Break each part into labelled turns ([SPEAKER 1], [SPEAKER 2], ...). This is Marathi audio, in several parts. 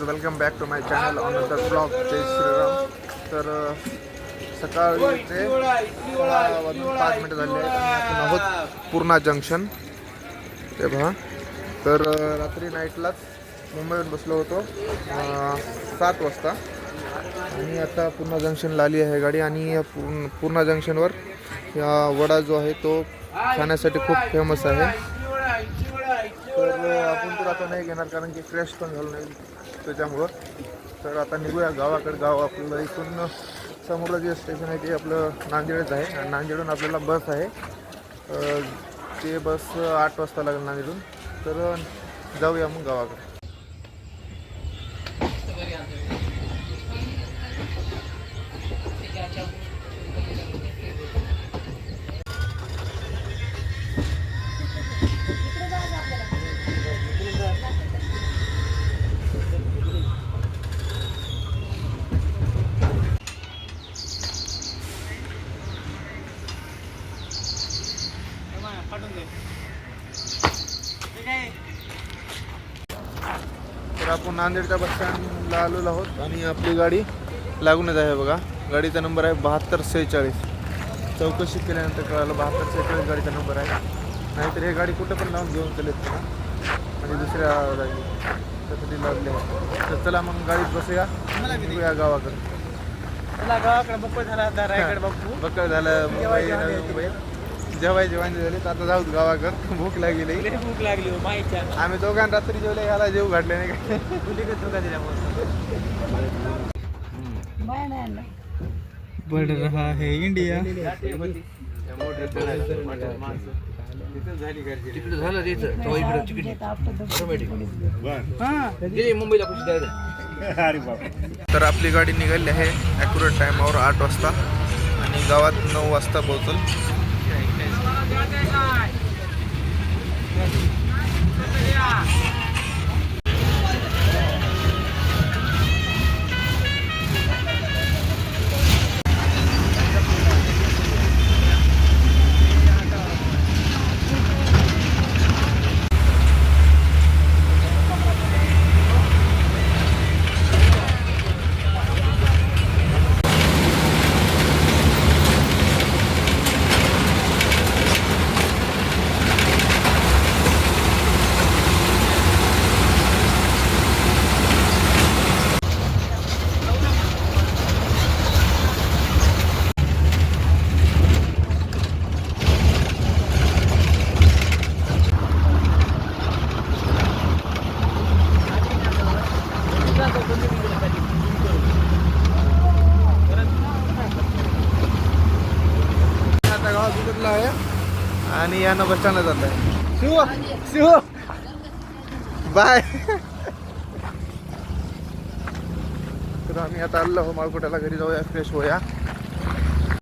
[SPEAKER 1] Welcome back to my channel another vlog Jai Shriram तर uh, सकाळी सकाळचे सोळा वाजून पाच मिनिटं झाले आहेत आहोत पूर्णा जंक्शन ते बघा. तर uh, रात्री नाईटलाच मुंबईहून बसलो होतो. सात वाजता. आणि आता पूर्णा जंक्शनला आली आहे गाडी आणि पूर्ण पूर्णा जंक्शनवर या वडा जो आहे तो खाण्यासाठी खूप फेमस आहे. आपण तर आता नाही घेणार कारण की क्रॅश पण झालं नाही त्याच्यामुळं. तर आता निघूया गावाकडे. गाव आपल्याला इथून समोरलं जे स्टेशन आहे ते आपलं नांदेडच आहे. आणि नांदेडून आपल्याला बस आहे. ते बस आठ वाजता लागेल नांदेडून तर जाऊया मग गावाकडे. तर आपण नांदेडच्या बस स्टँडला आलेलो आहोत आणि आपली गाडी लागूनच आहे बघा. गाडीचा नंबर आहे बहात्तर सेहेचाळीस. चौकशी केल्यानंतर कळालं बहात्तर सेहेचाळीस गाडीचा नंबर आहे. नाहीतर हे गाडी कुठं पण लावून घेऊन चलेत का आणि दुसऱ्या जागी त्यासाठी लागले आहे. तर चला मग गाडीत बसूया. निघूया गावाकडे.
[SPEAKER 2] तुला गावाकडे बप्पा झाला रायगड
[SPEAKER 1] बक्कळ झालं मुंबई नवी मुंबई. जेवायची वांजे झाली तर आता जाऊ गावाकडे. भूक लागली.
[SPEAKER 2] लई भूक लागली हो माहीच्या
[SPEAKER 1] आम्ही दोघांना रात्री जेवले याला जेव घातले नाही काय
[SPEAKER 2] तुली का तुका दिल्यामुळे बढ़ रहा है इंडिया.
[SPEAKER 1] तर आपली गाडी निघाली आहे ॲक्युरेट टायमावर आठ वाजता. आणि गावात नऊ वाजता पोहोचल. आता गावात आहे. आणि यानं बस स्टँडला जात आहे. शिव शिव. बाय. तर आम्ही आता आलो आहो माळकुट्याला. घरी जाऊया फ्रेश होऊया.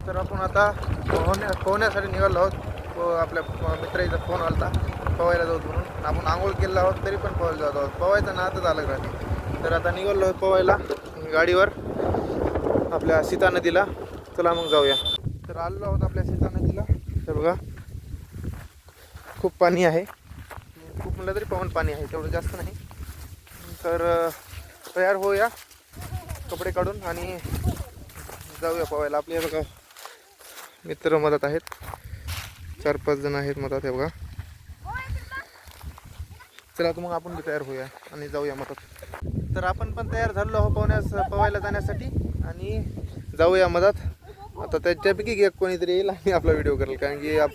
[SPEAKER 1] तर आपण आता पोहण्या पोहण्यासाठी निघालो आहोत. आपल्या मित्राचा फोन आलता. पवायला जाऊ म्हणून. आपण आंघोळ केला आहोत तरी पण पवायला जात आहोत. पवायचं आताच अलग राहते तर आता निघालो आहोत पवायला गाडीवर. आपल्या सीता नदीला. चला मग जाऊया. तर आलो आहोत आपल्या सीता तर बघा. खूप पाणी आहे. खूप म्हटलं तरी पवन पाणी आहे तेवढं जास्त नाही. तर तयार होऊया कपडे काढून आणि जाऊया पवायला आपले बघा मित्र मदत आहेत. चार पाच जण आहेत मदत हे बघा. चला तर मग आपण बी तयार होऊया आणि जाऊया मदत. तर आपण पण तयार झालो आहोत पवण्यास पवायला जाण्यासाठी आणि जाऊया मदत. आता त्याच्यापैकी एक कोणीतरी येईल आणि आपला व्हिडिओ करेल कारण की आप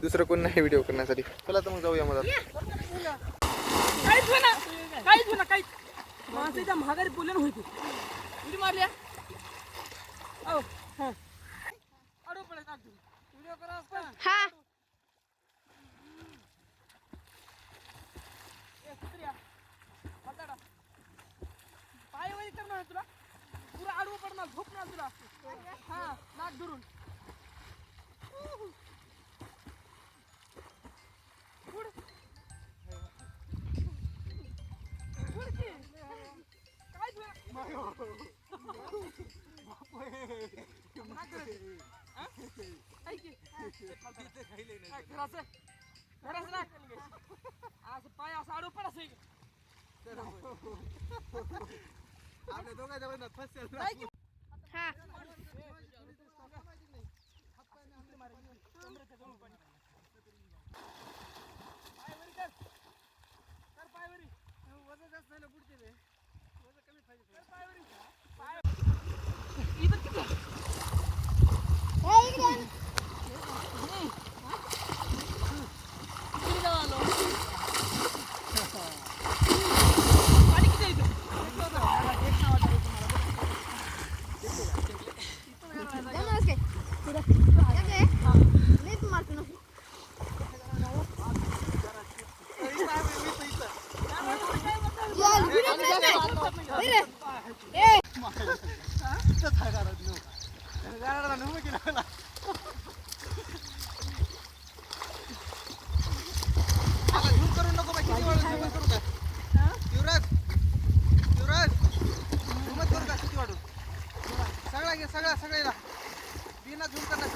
[SPEAKER 1] दुसरं कोण नाही व्हिडिओ करण्यासाठी. चला तर मग जाऊया
[SPEAKER 3] महागारी होती. मारल्या औ हं. नाक धरून उड. उड की. काय तुला घराचं घराचं ना असं पाय असं आडवं पड असं
[SPEAKER 1] आपल्या दोघांच्या मध्ये फसेल
[SPEAKER 3] पाय वरी कर. कर पाय वरी.
[SPEAKER 1] वजन जास्त झालं पुढचे ते वजन कमी पाहिजे
[SPEAKER 3] कर पाय वरी. पाय- इथं किती? किती जवळ आलो? पाणी किती आहे
[SPEAKER 1] करू नको बाई किती वाढू करू का युवराज युवराज करू का किती वाढू सगळा घे सगळा सगळ्याला बिना झूम करणार